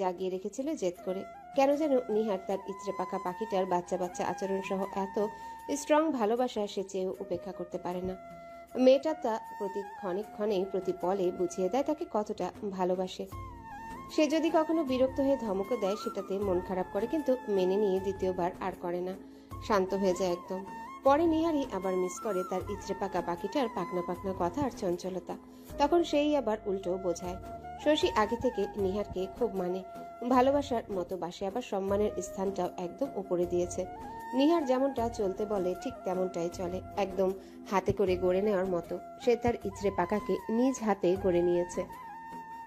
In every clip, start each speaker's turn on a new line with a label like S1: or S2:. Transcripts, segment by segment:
S1: জাগিয়ে রেখেছিল জেদ করে। কেন যেন নিহার তার ইচড়ে পাকা পাখিটার বাচ্চা বাচ্চা আচরণ সহ এত স্ট্রং ভালোবাসা সে চেয়েও উপেক্ষা করতে পারে না। মেয়েটা তা প্রতি ক্ষণে ক্ষণে প্রতি পলে বুঝিয়ে দেয় তাকে কতটা ভালোবাসে। সে যদি কখনো বিরক্ত হয়ে ধমকও দেয়, সেটাতে মন খারাপ করে, কিন্তু মেনে নিয়ে দ্বিতীয়বার আর করে না। শান্ত হয়ে যায় একদম। পরে নিহারি আবার মিস করে তার ইচড়ে পাকা পাখিটার পাকনা পাকনা কথা আর চঞ্চলতা। তখন সেই আবার উল্টো বোঝায়। শশী আগে থেকে নিহারকে খুব মানে। ভালোবাসার মতো বাসে আবার সম্মানের স্থানটাও একদম উপরে দিয়েছে। নিহার যেমনটা চলতে বলে, ঠিক তেমনটাই চলে। একদম হাতে করে গড়ে নেওয়ার মতো। সে তার ইচড়ে পাকাকে নিজ হাতে গড়ে নিয়েছে।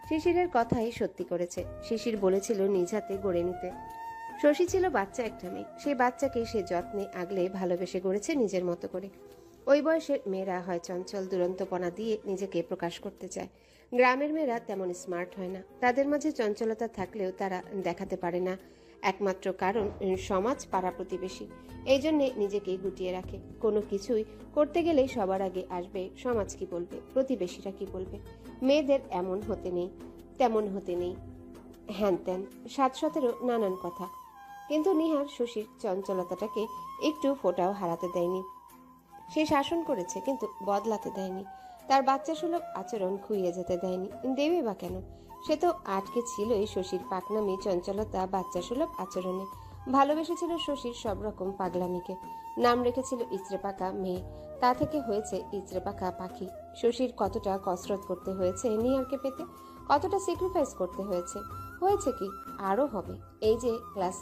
S1: শিশিরের কথাই সত্যি করেছে। শিশির বলেছিল নিজ হাতে গড়ে নিতে। শশী ছিল বাচ্চা একটা মেয়ে। সেই বাচ্চাকে সে যত্নে আগলে ভালোবেসে গড়েছে নিজের মতো করে। ওই বয়সের মেয়েরা হয় চঞ্চল, দুরন্তপনা দিয়ে নিজেকে প্রকাশ করতে চায়। গ্রামের মেয়েরা তেমন স্মার্ট হয় না। তাদের মাঝে চঞ্চলতা থাকলেও তারা দেখাতে পারে না। একমাত্র কারণ সমাজ পাড়া প্রতিবেশী। এই জন্যে নিজেকে গুটিয়ে রাখে। কোনো কিছুই করতে গেলেই সবার আগে আসবে, সমাজ কি বলবে, প্রতিবেশীরা কি বলবে? মেয়েদের এমন হতে নেই, তেমন হতে নেই। হ্যান ত্যান, সাত সতেরো, নানান কথা। কিন্তু নিহার শশীর চঞ্চলতাটাকে একটু ফোটাও হারাতে দেয়নি। সে শাসন করেছে, কিন্তু বদলাতে দেয়নি। তার বাচ্চা সুলভ আচরণ খুইয়ে যেতে দেয়নি। দেবে বা কেন? সে তো আটকে ছিলই শশীর পাকনামি চঞ্চলতা বাচ্চা সুলভ আচরণে। ভালোবেসেছিল শশীর সব রকম পাগলামিকে। নাম রেখেছিল ইচড়ে পাকা মেয়ে। তা থেকে হয়েছে ইচড়ে পাকা পাখি। শশীর কতটা কসরত করতে হয়েছে নিহারকে পেতে? কতটা স্যাক্রিফাইস করতে হয়েছে? হয়েছে কি? আরও হবে। এই যে ক্লাস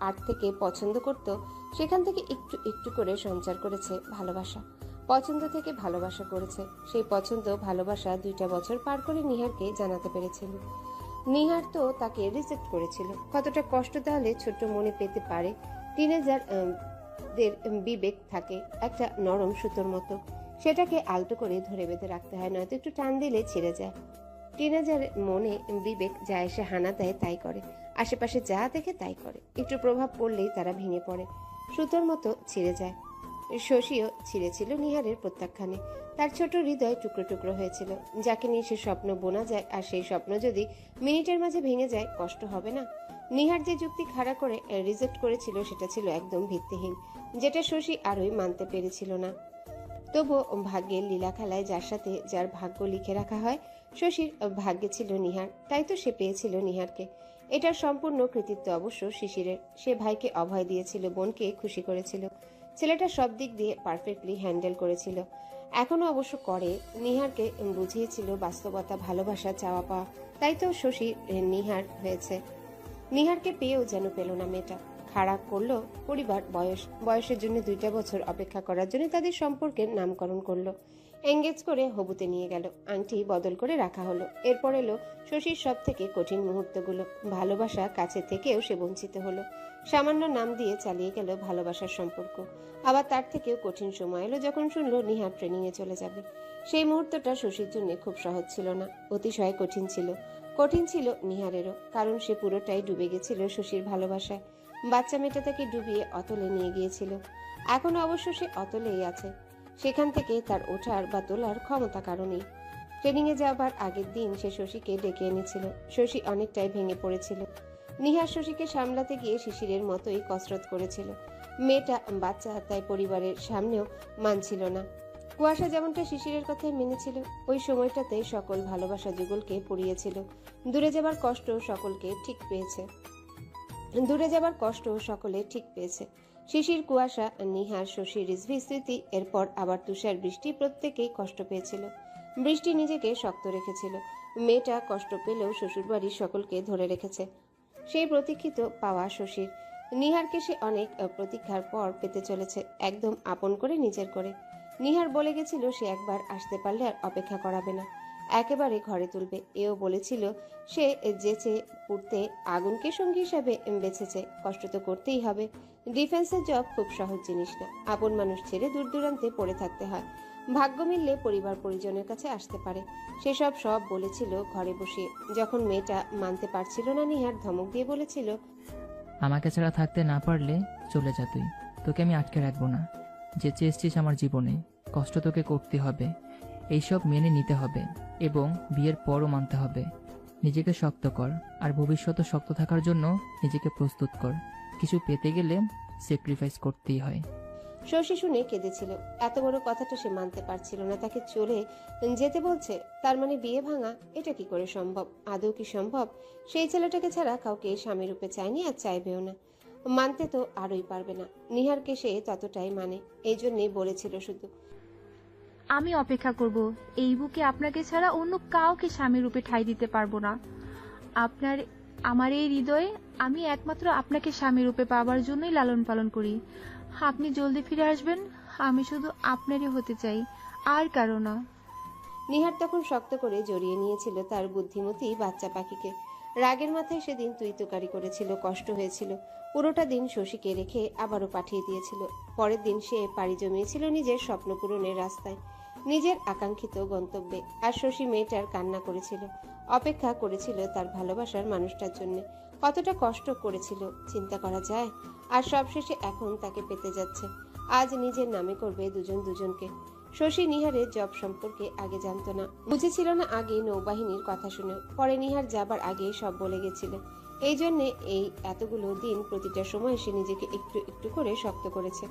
S1: আট থেকে পছন্দ করত, সেখান থেকে একটু একটু করে সঞ্চার করেছে ভালোবাসা। পছন্দ থেকে ভালোবাসা করেছে। সেই পছন্দ, ভালোবাসা দুইটা বছর পার করে নিহারকে জানাতে পেরেছিল। নিহার তো তাকে রিজেক্ট করেছিল। কতটা কষ্ট তাহলে ছোট্ট মনে পেতে পারে? টিনেজার দের বিবেক থাকে একটা নরম সুতোর মতো। সেটাকে আলতো করে ধরে বেঁধে রাখতে হয়, নয়তো একটু টান দিলে ছিঁড়ে যায়। টিনেজার মনে বিবেক যা এসে হানা দেয়, তাই করে। আশেপাশে যা দেখে তাই করে। একটু প্রভাব পড়লেই তারা ভেঙে পড়ে। সুতোর মতো ছিঁড়ে যায়। শশীও ছিঁড়েছিল নিহারের প্রত্যাখ্যানে। তার ছোট হৃদয় টুকরো টুকরো হয়েছিল। যাকে নিয়ে সে স্বপ্ন বোনা যায় আর সেই স্বপ্ন যদি মিনিটের মাঝে ভেঙে যায়, কষ্ট হবে না? নিহার যে যুক্তি খাড়া করে রিজেক্ট করেছিল, সেটা ছিল একদম ভিত্তিহীন, যেটা শশী আরই মানতে পেরেছিল না। তবুও ভাগ্যের লীলা খেলায় যার সাথে যার ভাগ্য লিখে রাখা হয়, শশীর ভাগ্যে ছিল নিহার। তাই তো সে পেয়েছিল নিহারকে। এটার সম্পূর্ণ কৃতিত্ব অবশ্য শিশিরের। সে ভাইকে অভয় দিয়েছিল, বোনকে খুশি করেছিল। ছেলেটা সব দিক দিয়ে পারফেক্টলি হ্যান্ডেল করেছিল। এখনও অবশ্য করে। নিহারকে বুঝিয়েছিল বাস্তবতা, ভালোবাসা, চাওয়া পাওয়া। তাই তো শশী নিহার হয়েছে। নিহারকে পেয়েও যেন পেল না মেয়েটা। খারাপ করল পরিবার, বয়স। বয়সের জন্য দুইটা বছর অপেক্ষা করার জন্য তাদের সম্পর্কের নামকরণ করল। এঙ্গেজ করে হবুতে নিয়ে গেল। আংটি বদল করে রাখা হলো। এরপর এলো শশীর সব থেকে কঠিন মুহূর্তগুলো। ভালোবাসা কাছে থেকেও সে বঞ্চিত হলো। সামান্য নাম দিয়ে চালিয়ে গেল ভালোবাসার সম্পর্ক। আবার তার থেকেও কঠিন সময় এলো যখন শুনলো নিহার ট্রেনিংয়ে চলে যাবে। সেই মুহূর্তটা শশীর জন্য খুব সহজ ছিল না। অতিশয় কঠিন ছিল। কঠিন ছিল নিহারেরও, কারণ সে পুরোটাই ডুবে গেছিল শশীর ভালোবাসায়। বাচ্চা মেয়েটা তাকে ডুবিয়ে অতলে নিয়ে গিয়েছিল। এখন অবশ্য সে অতলেই আছে। সেখান থেকে তার ওঠার বা তোলার ক্ষমতা কারণেই। ট্রেনিং এ যাবার আগের দিন সে শশীকে ডেকে এনেছিল। শশী অনেকটাই ভেঙে পড়েছিল। নিহার শশীকে সামলাতে গিয়ে শিশিরের মতোই কসরত করেছিল। মেয়েটা বাচ্চা তাই পরিবারের সামনেও মানছিল না। কুয়াশা যেমনটা শিশিরের কথাই মেনেছিল, ওই সময়টাতে সকল ভালোবাসা যুগলকে পড়িয়েছিল। দূরে যাবার কষ্ট সকলকে ঠিক পেয়েছে। দূরে যাবার কষ্ট সকলে ঠিক পেয়েছে। শিশির, কুয়াশা, নিহার শশী রিজভি স্মৃতি, এরপর আবার তুষার বৃষ্টি প্রত্যেকেই কষ্ট পেয়েছিল। বৃষ্টি নিজেকে শক্ত রেখেছিল। মেয়েটা কষ্ট পেলেও শ্বশুরবাড়ির সকলকে ধরে রেখেছে। সেই প্রতীক্ষিত পাওয়া শশীর। নিহারকে সে অনেক প্রতীক্ষার পর পেতে চলেছে, একদম আপন করে নিজের করে। নিহার বলে গেছিল সে একবার আসতে পারলে আর অপেক্ষা করাবে না। একেবারে ঘরে তুলবে। এও বলেছিল সে যেচে পুড়তে আগুনকে সঙ্গী হিসাবে বেছেছে, কষ্ট তো করতেই হবে। ডিফেন্সের জব খুব সহজ জিনিস না। আপন মানুষ ছেড়ে দূর দূরান্তে পড়ে থাকতে হয়। ভাগ্য মিললে পরিবার পরিজনের কাছে আসতে পারে। সেসব সব বলেছিল ঘরে বসে। যখন মেয়েটা মানতে পারছিল না নিহার, ধমক দিয়ে বলেছিল,
S2: আমাকে ছাড়া থাকতে না পারলে চলে যা তুই। তোকে আমি আটকে রাখব না। যে চেয়েছিস আমার জীবনে, কষ্ট তোকে করতে হবে। এইসব মেনে নিতে হবে এবং বিয়ের পরও মানতে হবে। নিজেকে শক্ত কর আর ভবিষ্যতে শক্ত থাকার জন্য নিজেকে প্রস্তুত কর। কিছু পেতে গেলে স্যাক্রিফাইস করতেই হয়।
S1: শশী শুনে কেঁদেছিল। এত বড় কথাটা সে মানতে পারছিল না তাকে চলে যেতে বলছে তার মানে বিয়ে ভাঙা এটা কি করে সম্ভব? আদৌ কি সম্ভব? সেই ছেলেটাকে ছাড়া কাউকে স্বামী রূপে চায়নি আর চাইবেও না। মানতে তো আরই পারবে না। নিহারকে সে ততটাই মানে এই জন্যই বলেছিল শুধু।
S3: আমি অপেক্ষা করব। এই বুকে আপনাকে ছাড়া অন্য কাউকে স্বামী রূপে ঠাঁই দিতে পারব না। আপনার আমার এই হৃদয়ে আমি একমাত্র আপনাকে স্বামী রূপে পাওয়ার জন্যই লালন পালন করি। আপনি জলদি ফিরে আসবেন, আমি শুধু আপনারই হতে চাই, আর কারও না।
S1: নিহার তখন শক্ত করে জড়িয়ে নিয়েছিল তার বুদ্ধিমতী বাচ্চা পাখিকে। রাগের মাথায় সেদিন তুই তুকারি করেছিল, কষ্ট হয়েছিল। পুরোটা দিন শশীকে রেখে আবারও পাঠিয়ে দিয়েছিল। পরের দিন সে পাড়ি জমিয়েছিল নিজের স্বপ্ন পূরণের রাস্তায়। নিজের আকাঙ্ক্ষিত গন্তব্যে। আর শশী মেয়েটার কান্না করেছিল। অপেক্ষা করেছিল তার ভালোবাসার মানুষটার জন্য। কতটা কষ্ট করেছিল, চিন্তা করা যায়? আর সবশেষে এখন তাকে পেতে যাচ্ছে। আজ নিজের নামে করবে দুজন দুজনকে। শশী নিহারের জব সম্পর্কে আগে জানতো না। বুঝেছিল না আগে নৌবাহিনীর কথা শুনে। পরে নিহার যাবার আগে সব বলে গেছিল। এই জন্যে এই এতগুলো দিন প্রতিটা সময় সে নিজেকে একটু একটু করে শক্ত করেছে।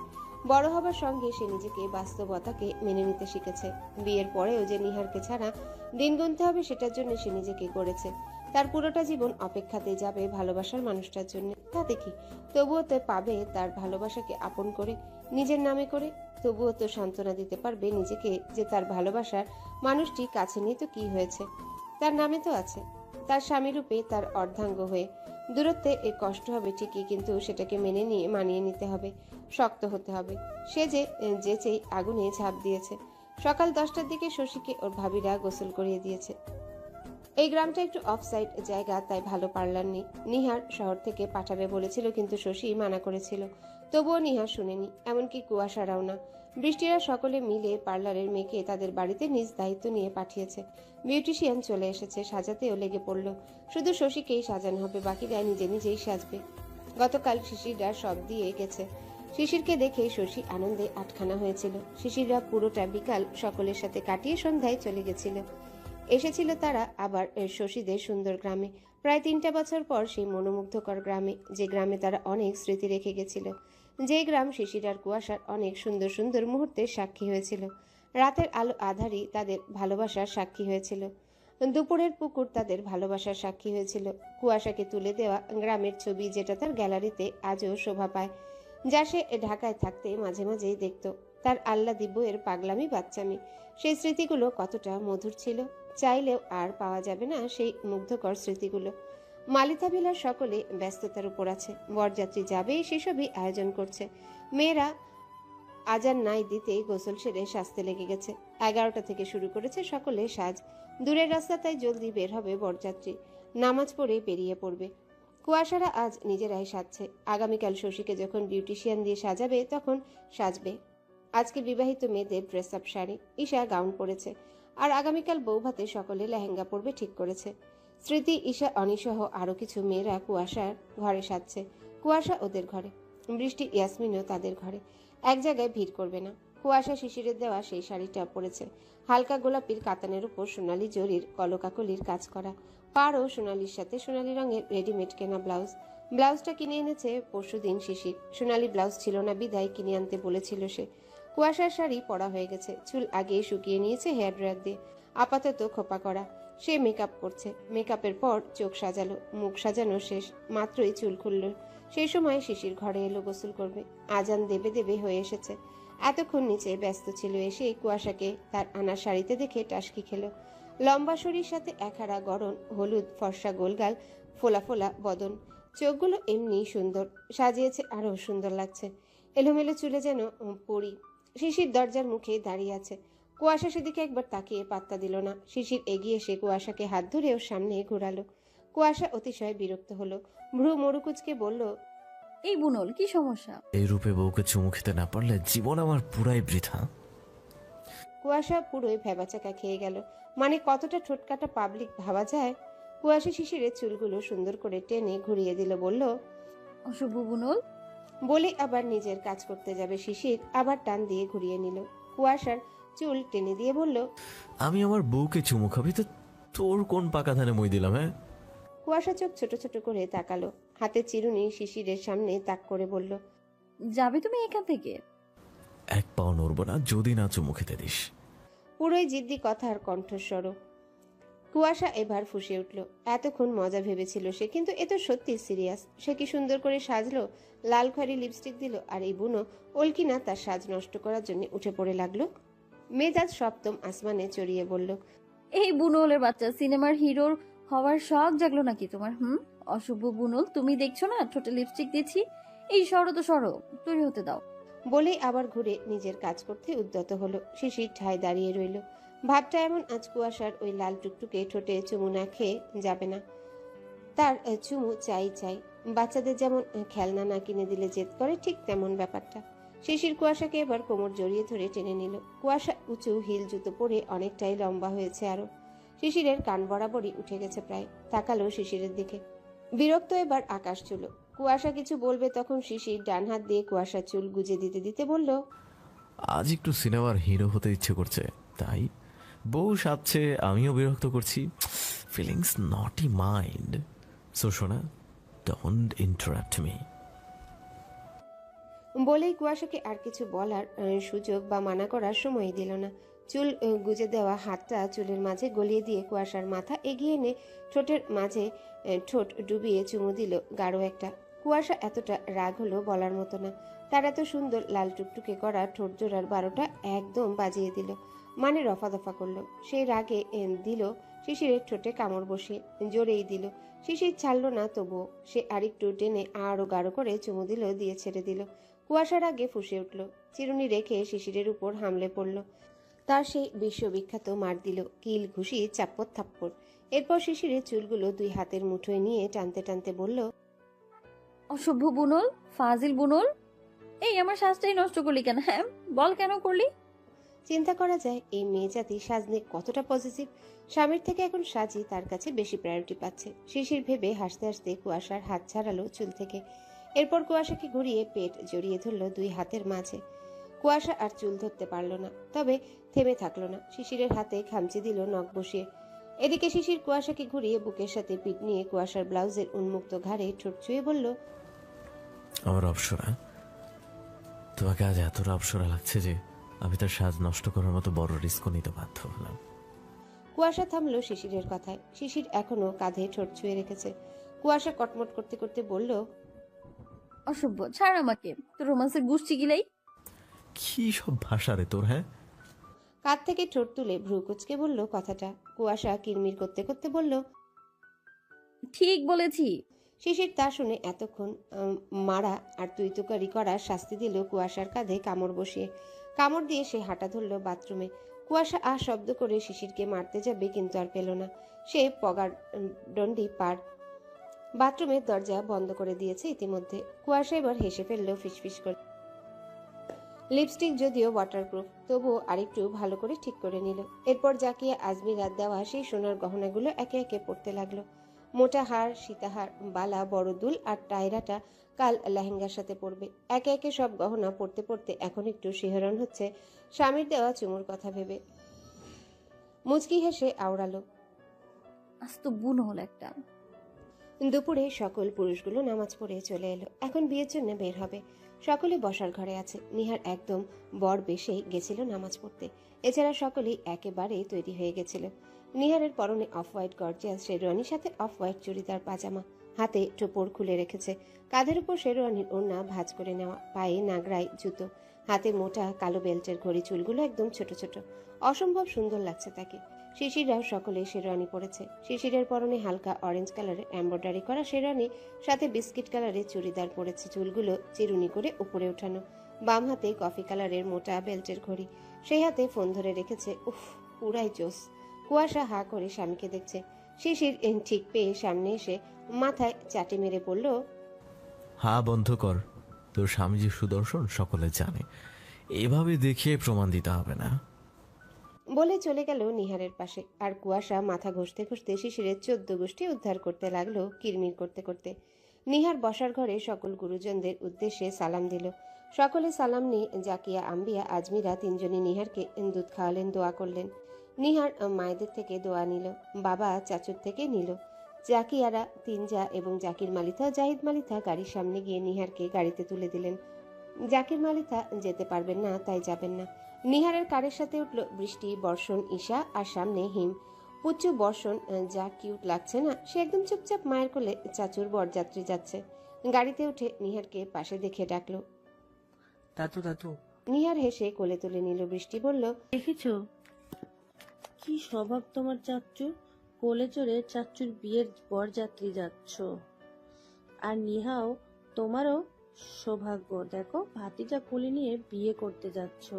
S1: বড় হবার সঙ্গে সে নিজেকে বাস্তবতাকে মেনে নিতে শিখেছে। বিয়ের পরেও যে নিহারকে ছাড়া দিন গুনতে হবে সেটার জন্য সে নিজেকে করেছে তার পুরোটা জীবন অপেক্ষাতে যাবে ভালোবাসার মানুষটার জন্য। তাতে কি তবুও তো পাবে তার ভালোবাসাকে আপন করে, নিজের নামে করে। তবুও তো সান্ত্বনা দিতে পারবে নিজেকে যে তার ভালোবাসার মানুষটি কাছে নিয়ে তো কি হয়েছে? তার নামে তো আছে। তার স্বামী রূপে তার অর্ধাঙ্গ হয়ে। দূরত্বে এ কষ্ট হবে ঠিকই, কিন্তু সেটাকে মেনে নিয়ে মানিয়ে নিতে হবে, শক্ত হতে হবে। সে যে যেচেই আগুনে ঝাঁপ দিয়েছে। সকাল দশটার দিকে শশীকে ওর ভাবিরা গোসল করিয়ে দিয়েছে। এই গ্রামটা একটু অফসাইড জায়গা, তাই ভালো পার্লার নেই নিহার শহর থেকে পাঠাবে বলেছিল, কিন্তু শশী মানা করেছিল। তবুও নিহার শুনেনি, এমনকি কুয়াশারাও না। বৃষ্টিরা সকলে মিলে পার্লারের মেয়েকে তাদের বাড়িতে নিজ দায়িত্ব নিয়ে পাঠিয়েছে। বিউটিশিয়ান চলে এসেছে, সাজাতেও লেগে পড়ল। শুধু শশীকেই সাজানো হবে, বাকিরা নিজে নিজেই সাজবে। গতকাল শিশিররা সব দিয়ে গেছে। শিশিরকে দেখে শশী আনন্দে আটখানা হয়েছিল। শিশিররা পুরোটা বিকাল সকলের সাথে কাটিয়ে সন্ধ্যায় চলে গেছিল। এসেছিল তারা আবার শশীদের সুন্দর গ্রামে। প্রায় তিনটা বছর পর সেই মনোমুগ্ধকর গ্রামে, যে গ্রামে তারা অনেক স্মৃতি রেখে গেছিল। যে গ্রাম শিশির আর কুয়াশার অনেক সুন্দর সুন্দর মুহূর্তের সাক্ষী হয়েছিল। রাতের আলো আধারই তাদের ভালোবাসার সাক্ষী হয়েছিল। দুপুরের পুকুর তাদের ভালোবাসার সাক্ষী হয়েছিল। কুয়াশাকে তুলে দেওয়া গ্রামের ছবি যেটা তার গ্যালারিতে আজও শোভা পায়, যা সে ঢাকায় থাকতে মাঝে মাঝেই দেখত। তার আল্লা দিব্যের পাগলামি বাচ্চামি, সেই স্মৃতিগুলো কতটা মধুর ছিল, চাইলেও আর পাওয়া যাবে না সেই মুগ্ধকর স্মৃতিগুলো। মালিতা বিলার সকলে ব্যস্ততার উপর আছে। বরযাত্রী যাবে সেসবই আয়োজন করছে। মেয়েরা আজান নাই দিতেই গোসল সেরে সাজতে লেগে গেছে। এগারোটা থেকে শুরু করেছে সকলে সাজ। দূরের রাস্তা তাই জলদি বের হবে বরযাত্রী। নামাজ পড়ে বেরিয়ে পড়বে। কুয়াশারা আজ নিজেরাই সাজছে। আগামীকাল শশীকে যখন বিউটিশিয়ান দিয়ে সাজাবে, তখন সাজবে। আজকে বিবাহিত মেয়েদের dress up sari. Isha gown পরেছে। আর আগামীকাল বৌভাতে সকলে লেহেঙ্গা পরবে ঠিক করেছে। স্মৃতি, ঈশা, অনিসহ আরও কিছু মেয়েরা কুয়াশার ঘরে সাজছে। কুয়াশা ওদের ঘরে, বৃষ্টি ইয়াসমিনও তাদের ঘরে। এক জায়গায় ভিড় করবে না। কুয়াশা শিশিরের দেওয়া সেই শাড়িটা পরেছে। হালকা গোলাপির কাতানের উপর সোনালি জরির কলকাকলির কাজ করা। পাড়ও সোনালির সাথে সোনালি রঙের রেডিমেড কেনা ব্লাউজ। ব্লাউজটা কিনে এনেছে পরশুদিন শিশির। সোনালি ব্লাউজ ছিল না বিদায়, কিনে আনতে বলেছিল সে। কুয়াশার শাড়ি পরা হয়ে গেছে। চুল আগেই শুকিয়ে নিয়েছে হেয়ার ড্রায়ার দিয়ে। আপাতত খোপা করা। সে মেকআপ করছে। মেকআপের পর চোখ সাজালো। মুখ সাজানো শেষ। মাত্রই চুল খুলল। সেই সময় শিশির ঘরে এলো, গোসল করবে। আজান দেবে দেবে হয়ে এসেছে। এতক্ষণ নিচে ব্যস্ত ছিল এসে কুয়াশাকে তার আনা শাড়িতে দেখে টাসকি খেলো। লম্বা শরীর সাথে একহারা গরম হলুদ, ফর্সা গোলগাল, ফোলা ফোলা বদন। চোখগুলো এমনি সুন্দর। সাজিয়েছে, আরও সুন্দর লাগছে। এলোমেলো চুলে যেন পরি শিশির দরজার মুখে দাঁড়িয়ে আছে। কুয়াশা সেদিকে একবার তাকিয়ে পাত্তা দিল না। শিশির এগিয়ে এসে কুয়াশাকে হাত ধরে ওর সামনে ঘোরালো। কুয়াশা অতিশয় বিরক্ত হলো। ভ্রু মরুকুচকে বলল
S4: এই বুনল কি সমস্যা?
S5: এই রূপে বউকে চুমু খেতে না পারলে জীবন আমার পুরাই বৃথা।
S1: কুয়াশা পুরোই ভেবাচাকা খেয়ে গেল। মানে কতটা ঠোটকাটা পাবলিক ভাবা যায়? কুয়াশা শিশিরের চুলগুলো সুন্দর করে টেনে ঘুরিয়ে দিল বলল
S4: অশুভ বুনল
S1: বলে আবার নিজের কাজ করতে যাবে শিশির আবার টান দিয়ে ঘুরিয়ে নিল। কুয়াশার চুল টেনে দিয়ে বলল
S5: আমি আমার বউকে চুমু খাবি তো তোর কোন পাকা ধানে মই দিলাম হ্যাঁ?
S1: কুয়াশা চোখ ছোট ছোট করে তাকালো। হাতে চিরুনি শিশিরের সামনে তাক করে বলল
S4: যাবে তুমি এখান থেকে।
S5: এক পাও নড়বো না যদি না চুমু খেতে দিস।
S1: পুরোই জিদ্দি কথার কণ্ঠস্বর। কুয়াশা এবার ফুসে উঠল। এতক্ষণ মজা ভেবেছিল সে কিন্তু এ তো সত্যি সিরিয়াস। সে কি সুন্দর করে সাজলো? লাল খয়েরি লিপস্টিক দিল আর এই বুনো ওলকিনা তার সাজ নষ্ট করার জন্য উঠে পড়ে লাগল। মেজাজ সপ্তম আসমানে চড়িয়ে বলল
S4: এই বুনলের বাচ্চা সিনেমার হিরোর হওয়ার শখ জাগলো নাকি তোমার হুম? অশুভ বুনল তুমি দেখছ না? ঠোঁটে লিপস্টিক দিয়েছি এই সরো তো সরো তৈরি হতে দাও।
S1: বলেই আবার ঘুরে নিজের কাজ করতে উদ্যত হলো। শিশির ঠায় দাঁড়িয়ে রইল। ভাবটা এমন আজ কুয়াশার ওই লাল টুকটুকে ঠোঁটে চুমু না খেয়ে যাবে না। তার চুমু চাই চাই। বাচ্চাদের যেমন খেলনা না কিনে দিলে জেদ করে, ঠিক তেমন ব্যাপারটা। শিশির কুয়াশাকে এবার কোমর জড়িয়ে ধরে টেনে নিল। কুয়াশা উঁচু হিল জুতো পরে অনেকটাই লম্বা হয়েছে আরও শিশিরের কান বরাবরই উঠে গেছে প্রায়। তাকালো শিশিরের দিকে। বিরক্ত এবার আকাশ চুলো। কুয়াশা কিছু বলবে তখন শিশির ডান হাত দিয়ে কুয়াশার চুল গুজে দিতে দিতে বলল,
S5: আজ একটু সিনেমার হিরো হতে ইচ্ছে করছে, তাই বউ সাজছে, আমিও বিরক্ত করছি। ফিলিংস নট ই মাইন্ড সো শোনা ডোন্ট ইন্টারাপ্ট মি
S1: বলেই কুয়াশাকে আর কিছু বলার সুযোগ বা মানা করার সময় দিল না। চুল গুজে দেওয়া হাতটা চুলের মাঝে গলিয়ে দিয়ে কুয়াশার মাথা এগিয়ে এনে ঠোঁটের মাঝে ঠোঁট ডুবিয়ে চুমু দিল গাঢ় একটা। কুয়াশা এতটা রাগ হলো বলার মতো না। তার এত সুন্দর লাল টুকটুকে করা ঠোঁট জোড়ার বারোটা একদম বাজিয়ে দিল। মানে রফা দফা করল। সেই রাগে দিল, শিশিরের ঠোঁটে কামড় বসে, জোরেই দিল। শিশির ছাড়লো না, তবুও সে আরেকটু টেনে আরও গাঢ় করে চুমু দিল, দিয়ে ছেড়ে দিল। কুয়াশার আগে ফুসে উঠল। চিরুনি রেখে শিশিরের উপর হামলে পড়ল। তার সেই বিশ্ববিখ্যাত মার দিল, কিল ঘুষি চাপ্পর থাপ্পর এরপর শিশিরের চুলগুলো দুই হাতের মুঠোয় নিয়ে টানতে টানতে বলল,
S4: অসভ্য বুনল, ফাজিল বুনল? এই, আমার শ্বাসটাই নষ্ট করলি কেন হ্যাঁ? বল কেন করলি?
S1: চিন্তা করা যায় এই মেয়ে জাতি সাজনে কতটা পজিটিভ স্বামীর থেকে এখন সাজি তার কাছে বেশি প্রায়োরিটি পাচ্ছে। শিশির ভেবে হাসতে হাসতে কুয়াশার হাত ছাড়ালো চুল থেকে। এরপর কুয়াশাকে ঘুরিয়ে পেট জড়িয়ে ধরলো দুই হাতের মাঝে। কুয়াশা আর চুল ধরতে পারল না, তবে থেমে থাকল না। শিশিরের হাতে খামচি দিল নখ বসিয়ে। এদিকে শিশির কুয়াশাকে ঘুরিয়ে বুকের সাথে পিঠ নিয়ে কুয়াশার ব্লাউজের উন্মুক্ত ঘাড়ে ঠোঁট ছুঁয়ে বলল,
S5: আমার অপসরা, তোমাকে আজ এতটা অপসরা লাগছে যে আমি তার সাজ নষ্ট করার মতো বড় রিস্কও নিতে বাধ্য হলাম।
S1: কুয়াশা থামলো শিশিরের কথায়। শিশির এখনও কাঁধে ঠোঁট ছুঁয়ে রেখেছে। কুয়াশা কটমট করতে করতে বলল
S4: অসভ্য ছাড় আমাকে। তোর রোমান্সের গুষ্টি গিলাই
S5: কি সব ভাষা রে তোর হ্যাঁ?
S1: কাঁধ থেকে ঠোঁট তুলে ভ্রু কুচকে বলল কথাটা। কুয়াশা কিরমির করতে করতে বলল
S4: ঠিক বলেছি।
S1: শিশির তা শুনে এতক্ষণ উম, মারা আর তুই তুকারি করার শাস্তি দিল কুয়াশার কাঁধে কামড় বসিয়ে। কামড় দিয়ে সে হাঁটা ধরল বাথরুমে। কুয়াশা আ শব্দ করে শিশিরকে মারতে যাবে কিন্তু আর পেল না। সে পগার ডন্ডি পার। বাথরুমের দরজা বন্ধ করে দিয়েছে ইতিমধ্যে। কুয়াশা এবার হেসে ফেলল ফিসফিস করে। লিপস্টিক যদিও ওয়াটারপ্রুফ তবুও আরেকটু ভালো করে ঠিক করে নিল। এরপর জাকিয়ে আজমিরাত দেওয়া সেই সোনার গহনাগুলো একে একে পড়তে লাগল। মোটা হার সীতাহার বালা বড় দুল আর টায়রাটা কাল লেহেঙ্গার সাথে পরবে। একে একে সব গহনা পড়তে পড়তে এখন একটু শিহরণ হচ্ছে স্বামীর দেওয়া চুমুর কথা ভেবে। মুচকি হেসে আওড়ালো
S4: আজ তো বুনল একটা।
S1: দুপুরে সকল পুরুষগুলো নামাজ পড়ে চলে এলো। এখন বিয়ের জন্য বের হবে। সকলে বসার ঘরে আছে। নিহার একদম বর বেশে গেছিল নামাজ পড়তে। এছাড়া সকলেই একেবারেই তৈরি হয়ে গেছিল। নিহারের পরনে অফ হোয়াইট গর্জিয়াস শেরওয়ানির সাথে অফ হোয়াইট চুড়িদার পাজামা হাতে টোপর খুলে রেখেছে। কাঁধের উপর শেরওয়ানির ওড়না ভাঁজ করে নেওয়া, পায়ে নাগরাই জুতো, হাতে মোটা কালো বেল্টের ঘড়ি চুলগুলো একদম ছোট ছোট। অসম্ভব সুন্দর লাগছে তাকে। শিশিররাও সকলে শেরওয়ানি পরেছে। শিশিরের পরনে হালকা অরেঞ্জ কালারের এমব্রয়ডারি করা শেরওয়ানি, সাথে বিস্কিট কালারের চুড়িদার পরেছে চুলগুলো চিরুনি করে উপরে ওঠানো। বাম হাতে কফি কালারের মোটা বেল্টের ঘড়ি, সেই হাতে ফোন ধরে রেখেছে, উফ, পুরাই জোস। কুয়াশা হা করে স্বামীকে দেখছে। শিশির ঠিক পেয়ে সামনে এসে মাথায় চাটি মেরে পড়ল
S5: হা বন্ধ কর তোর স্বামীজি সুদর্শন সকলে জানে। এভাবে দেখিয়ে প্রমাণ দিতে হবে না।
S1: বলে চলে গেল নিহারের পাশে। আর কুয়াশা মাথা ঘষতে ঘষতে শিশিরের চোদ্দ গোষ্ঠী উদ্ধার করতে লাগল কিরমির করতে করতে। নিহার বসার ঘরে সকল গুরুজনদের উদ্দেশ্যে সালাম দিল। সকলে সালাম নিয়ে জাকিয়া আম্বিয়া আজমিরা তিনজনই নিহারকে দুধ খাওয়ালেন দোয়া করলেন। নিহার মায়েদের থেকে দোয়া নিল বাবা চাচুর থেকে নিল। জাকিয়ারা তিনজা এবং জাকির মালিথা জাহিদ মালিথা গাড়ির সামনে গিয়ে নিহারকে গাড়িতে তুলে দিলেন। জাকির মালিথা যেতে পারবেন না তাই যাবেন না। নিহারের কারের সাথে উঠল বৃষ্টি বর্ষণ ঈশা আর সামনে হিম। পুচ্চু বর্ষণ যা কিউট লাগছে না সে একদম চুপচাপ মায়ের কোলে চাচুর বরযাত্রী যাচ্ছে। গাড়িতে উঠে নিহারকে পাশে দেখে ডাকলো
S6: দাদু দাদু।
S1: নিহার হেসে কোলে তুলে নিল বৃষ্টি বলল
S7: দেখেছ? কি স্বভাব তোমার চাচ্চু? কোলে চড়ে চাচ্চুর বিয়ের বরযাত্রী যাচ্ছ। আর নিহাও, তোমারও সৌভাগ্য। দেখো, ভাতিজা কোলে নিয়ে বিয়ে করতে যাচ্ছ।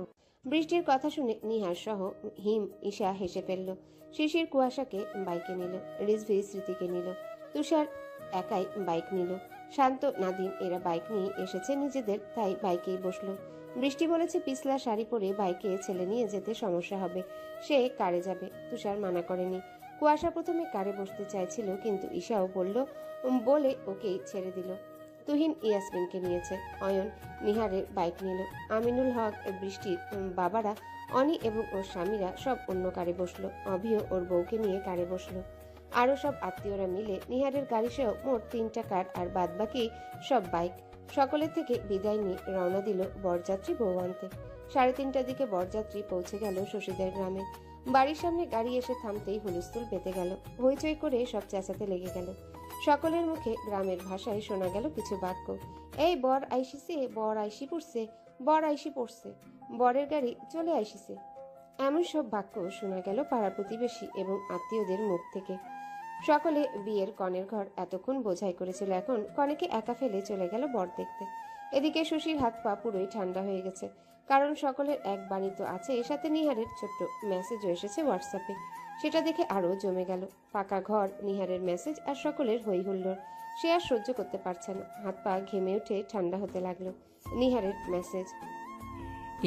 S1: বৃষ্টির কথা শুনে নিহার সহ হিম ঈশা হেসে ফেলল। শিশির কুয়াশাকে বাইকে নিল, রিজভি স্মৃতিকে নিল। তুষার একাই বাইক নিল। শান্ত নাদিম এরা বাইক নিয়ে এসেছে নিজেদের, তাই বাইকেই বসল। বৃষ্টি বলেছে পিছলা শাড়ি পরে বাইকে ছেলে নিয়ে যেতে সমস্যা হবে। সে কারে যাবে? তুষার মানা করেনি। কুয়াশা প্রথমে কারে বসতে চাইছিল, কিন্তু ঈশাও বলল বলে ওকেই ছেড়ে দিল। তুহিন ইয়াসমিনকে নিয়েছে। অয়ন নিহারের বাইক নিল। আমিনুল হক বৃষ্টির বাবারা, অনি এবং ওর স্বামীরা সব অন্য কারে বসল। অভিও ওর বউকে নিয়ে কারে বসল। আরও সব আত্মীয়রা মিলে নিহারের গাড়ি সহ মোট তিনটা কার আর বাদবাকি সব বাইক। সকলের থেকে বিদায় নিয়ে রওনা দিল বরযাত্রী বউ আনতে। সাড়ে তিনটার দিকে বরযাত্রী পৌঁছে গেল শশীদের গ্রামে। বাড়ির সামনে গাড়ি এসে থামতেই হুলস্থুল পেতে গেল। হইচই করে সব চেঁচাতে লেগে গেল। সকলের মুখে গ্রামের ভাষায় শোনা গেল কিছু বাক্য। এই বর আইসিছে বর আইসি পড়ছে, বর আইসি পড়ছে, বরের গাড়ি চলে আইসিছে এমন সব বাক্য শোনা গেল পাড়া প্রতিবেশী এবং আত্মীয়দের মুখ থেকে। সকলে বিয়ের কনের ঘর এতক্ষণ বোঝাই করেছিল এখন, কনেকে একা ফেলে চলে গেল বর দেখতে। এদিকে শশীর হাত পা পুরোই ঠান্ডা হয়ে গেছে, কারণ সকলের এক বাণী তো আছে, এর সাথে নিহারের ছোট্ট মেসেজও এসেছে হোয়াটসঅ্যাপে সেটা দেখে আরও জমে গেল। পাকা ঘর, নিহারের মেসেজ আর সকলের হই হুল্লোড় সে আর সহ্য করতে পারছে না। হাত পা ঘেমে উঠে ঠান্ডা হতে লাগল নিহারের মেসেজ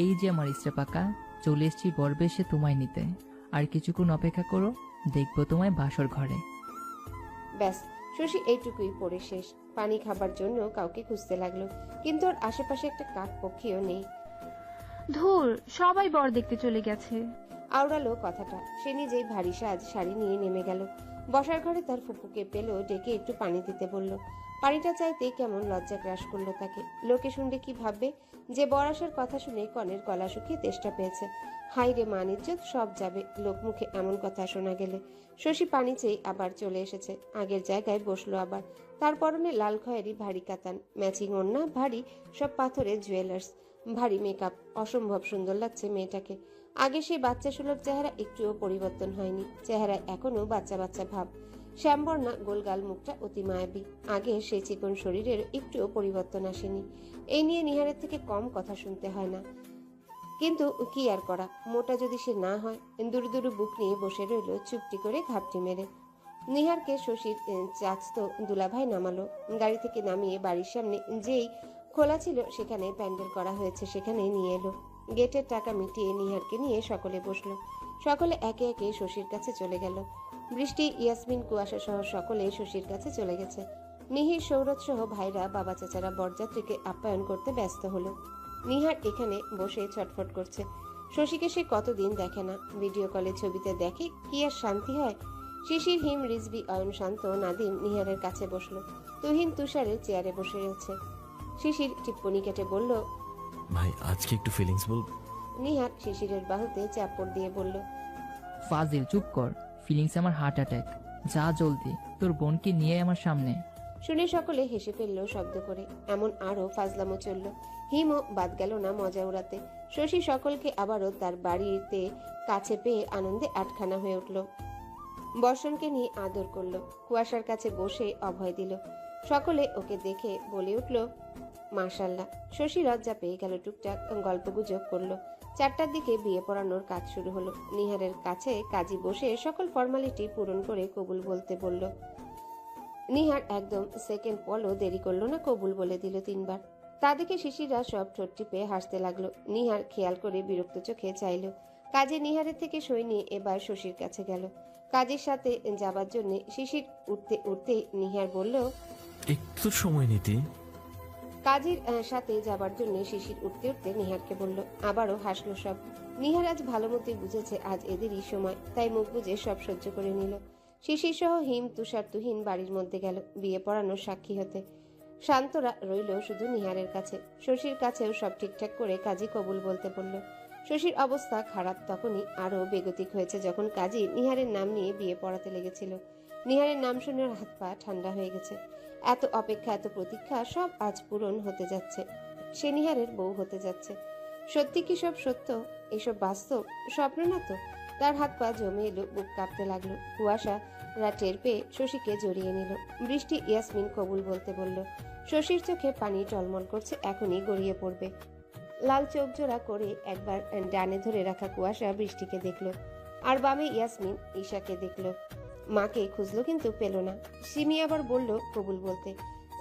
S2: এই যে আমার ইস্ত্রে পাকা, চলে এসছি বরবেশে তোমায় নিতে। আর কিছুক্ষণ অপেক্ষা করো, দেখব তোমায় বাসর ঘরে।
S1: ব্যাস শশী এইটুকুই পড়ে শেষ। পানি খাবার জন্য কাউকে খুঁজতে লাগল কিন্তু ওর আশেপাশে একটা কাক পক্ষীও নেই।
S3: ধুর সবাই বর দেখতে চলে গেছে।
S1: আওড়ালো কথাটা। সে নিজেই ভারী সাজ শাড়ি নিয়ে নেমে গেল। বসার ঘরে তার ফুপুকে পেল ডেকে একটু পানি দিতে বলল। পানিটা চাইতে কেমন লজ্জা গ্রাস করল তাকে। লোকে শুনলে কি ভাববে? যে বর আসার কথা শুনে কনের গলা শুকিয়ে তেষ্টা পেয়েছে। হাই রে মান সব যাবে। লোক মুখে এমন কথা শোনা গেলে। শশী পানি চেয়ে আবার চলে এসেছে। আগের জায়গায় বসল আবার। তার পরনে লাল খয়েরি, ভারী কাতান। ম্যাচিং ওড়না, ভারী, সব পাথরের জুয়েলার্স। ভারী মেকআপ। অসম্ভব সুন্দর লাগছে মেয়েটাকে। আগে সেই বাচ্চা সুলভ চেহারা একটুও পরিবর্তন হয়নি। চেহারায় এখনও বাচ্চা বাচ্চা ভাব। শ্যামবর্ণা গোলগাল মুখটা অতি মায়াবী। আগে সেই চিকন শরীরের একটুও পরিবর্তন আসেনি। এই নিয়ে নিহারের থেকে কম কথা শুনতে হয় না। কিন্তু কি আর করা? মোটা যদি সে না হয়, দুরু দুরু বুক নিয়ে বসে রইল, চুপটি করে ঘাপটি মেরে। নিহারকে শশীর চাচতো দুলাভাই নামালো। গাড়ি থেকে নামিয়ে বাড়ির সামনে যেই খোলা ছিল, সেখানে প্যান্ডেল করা হয়েছে, সেখানে নিয়ে এলো। গেটের টাকা মিটিয়ে নিহারকে নিয়ে সকলে বসল। সকলে একে একে শশীর কাছে চলে গেল। বৃষ্টি, ইয়াসমিন, কুয়াশা সহ সকলে শশীর কাছে চলে গেছে। মিহির, সৌরভ সহ ভাইরা বাবা চাচারা বরযাত্রীকে আপ্যায়ন করতে ব্যস্ত হলো। নিহার এখানে বসে ছটফট করছে। শশীকে সে কতদিন দেখে না। ভিডিও কলে ছবিতে দেখে কি আর শান্তি হয়? শিশির হিম রিজবি অয়ন শান্ত নাদিম নিহারের কাছে বসল। তুহিন তুষারের চেয়ারে বসে রয়েছে। শিশির টিপ্পনি কেটে বলল
S5: ভাই আজকে একটু ফিলিংস বল।
S1: নিহার শিশিরের বাহুতে চাপড় দিয়ে বলল
S2: ফাজিল চুপ কর। ফিলিংস আমার হার্ট অ্যাটাক যা জলদি। তোর বোনকে নিয়ে আমার সামনে।
S1: শুনে সকলে হেসে ফেলল শব্দ করে। এমন আরও ফাজলামো চলল। হিমও বাদ গেল না মজা উড়াতে। শশী সকলকে আবারও তার বাড়িতে কাছে পেয়ে আনন্দে আটখানা হয়ে উঠল। বর্ষণকে নিয়ে আদর করল, কুয়াশার কাছে বসে অভয় দিল। সকলে ওকে দেখে বলে উঠল, মাশাল্লাহ। শশী লজ্জা পেয়ে গেল, টুকটাক গল্পগুজব করল। চারটার দিকে বিয়ে পড়ানোর কাজ শুরু হলো। নিহারের কাছে কাজী বসে সকল ফর্মালিটি পূরণ করে কবুল বলতে বলল, নিহার একদম সেকেন্ড পলও দেরি করল না কবুল বলে দিল তিনবার। তা দেখে শিশিরা সব ঠোঁট টিপে হাসতে লাগল। নিহার খেয়াল করে বিরক্ত চোখে চাইল। কাজে নিহারের থেকে সই নিয়ে এবার শশীর কাছে গেল। কাজের সাথে যাবার জন্য শিশির উঠতে উঠতে নিহার বলল
S5: একটু সময় নিতি
S1: কাজীর সাথে যাবার জন্য শিশির উঠতে উঠতে নিহারকে বলল আবারও হাসলো সব। নিহার আজ ভালো মতোই বুঝেছে আজ এদেরই সময় তাই মুখ বুঝে সব সহ্য করে নিল। শিশির সহ হিম তুষার তুহিন বাড়ির মধ্যে গেল বিয়ে পড়ানোর সাক্ষী হতে। শান্তরা রইল শুধু নিহারের কাছে। শশীর কাছেও সব ঠিকঠাক করে কাজী কবুল বলতে বলল, শশীর অবস্থা খারাপ তখনই আরও বেগতিক হয়েছে যখন কাজী নিহারের নাম নিয়ে বিয়ে পড়াতে লেগেছিল। নিহারের নাম শুনে হাত পা ঠান্ডা হয়ে গেছে। এত অপেক্ষা, এত প্রতীক্ষা, সব আজ পূরণ হতে যাচ্ছে। সে নিহারের বউ হতে যাচ্ছে। সত্যি কি সব সত্য? এসব বাস্তব? স্বপ্ন না তো? তার হাত পা জমে এলো, বুক কাঁপতে লাগল। কুয়াশা রা টের পেয়ে শশীকে জড়িয়ে নিল। বৃষ্টি ইয়াসমিন কবুল বলতে বলল, শশীর চোখে পানি টলমল করছে, এখনই গড়িয়ে পড়বে। লাল চোখ জোড়া করে একবার ডানে ধরে রাখা কুয়াশা বৃষ্টিকে দেখল, আর বামে ইয়াসমিন ঈশাকে দেখল। মাকে খুঁজলো কিন্তু পেল না। সিমি আবার বলল কবুল বলতে।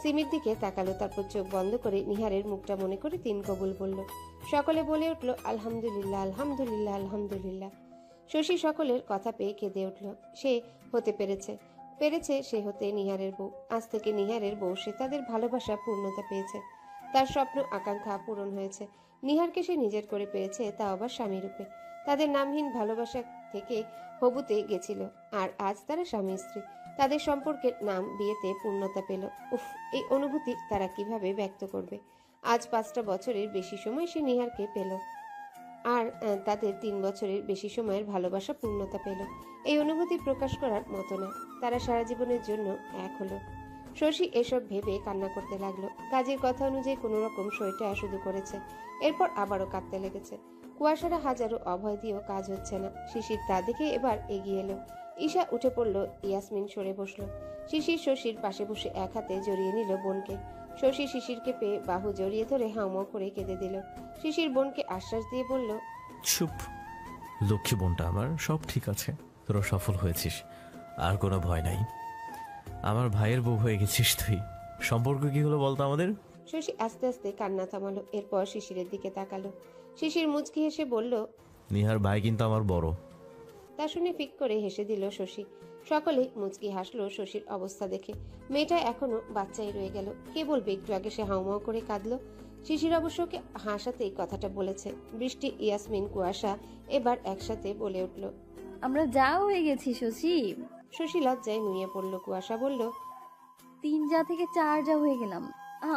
S1: সিমির দিকে তাকালো, তারপর চোখ বন্ধ করে নিহারের মুখটা মনে করে তিন কবুল বলল। সকলে বলে উঠল, আলহামদুলিল্লাহ আলহামদুলিল্লাহ আলহামদুলিল্লাহ। শশী সকলের কথা পেয়ে কেঁদে উঠল। সে হতে পেরেছে। পেরেছে সে হতে নিহারের বউ। আজ থেকে নিহারের বউ, সে তাদের ভালোবাসা পূর্ণতা পেয়েছে। তার স্বপ্ন, আকাঙ্ক্ষা পূরণ হয়েছে। নিহারকে সে নিজের করে পেরেছে তা আবার স্বামী রূপে। তাদের নামহীন ভালোবাসা থেকে হবুতে গেছিল, আর আজ তারা স্বামী স্ত্রী। তাদের সম্পর্কের নাম বিয়েতে পূর্ণতা পেল। উফ, এই অনুভূতি তারা কীভাবে ব্যক্ত করবে? আজ পাঁচটা বছরের বেশি সময় সে নিহারকে পেল। আর তাদের তিন বছরের বেশি সময়ের ভালোবাসা পূর্ণতা পেল। এই অনুভূতি প্রকাশ করার মতো না। তারা সারা জীবনের জন্য এক হলো। শশী এসব ভেবে কান্না করতে লাগল। কাজের কথা অনুযায়ী কোনো রকম সইটা শুধু করেছে। এরপর আবারও কাঁদতে লেগেছে। কুয়াশারা হাজারো অভয় দিয়েও কাজ হচ্ছে না। শিশির তা দেখে এবার এগিয়ে এলো। ঈশা উঠে পড়ল, ইয়াসমিন সরে বসল। শিশির শশীর পাশে বসে এক হাতে জড়িয়ে নিল বোনকে। শশী শিশিরকে পেয়ে বাহু জড়িয়ে ধরে হাউমাউ করে কেঁদে দিল। শিশির বোনকে আশ্বাস দিয়ে বলল
S5: চুপ। লক্ষ্মী বোনটা আমার সব ঠিক আছে। তোরা সফল হয়েছিস। আর কোনো ভয় নাই। আমার ভাইয়ের বউ হয়ে গেছিস তুই। সম্পর্ক কি হলো বলতো আমাদের?
S1: শশী আস্তে আস্তে কান্না থামালো এরপর শিশিরের দিকে তাকালো। শিশির মুচকি হেসে বলল
S5: নিহার ভাই কিন্তু আমার বড়।
S1: তা শুনে ফিক করে হেসে দিল শশী। সকলেই মুচকি হাসলো শশীর অবস্থা দেখে। মেয়েটা এখনও বাচ্চাই রয়ে গেল। কে বলবে একটু আগে সে হাউমাউ করে কাঁদলো। শিশির অবশ্য ওকে হাসাতেই কথাটা বলেছে। বৃষ্টি ইয়াসমিন কুয়াশা এবার একসাথে বলে উঠল।
S4: আমরা যা হয়ে গেছি শশী।
S1: শশী লজ্জায় নুয়ে পড়ল। কুয়াশা বলল
S4: তিন যা থেকে চার যা হয়ে গেলাম।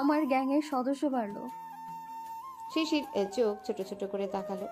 S4: আমার গ্যাংয়ের সদস্য বাড়লো।
S1: শিশির চোখ ছোট ছোট করে তাকালো।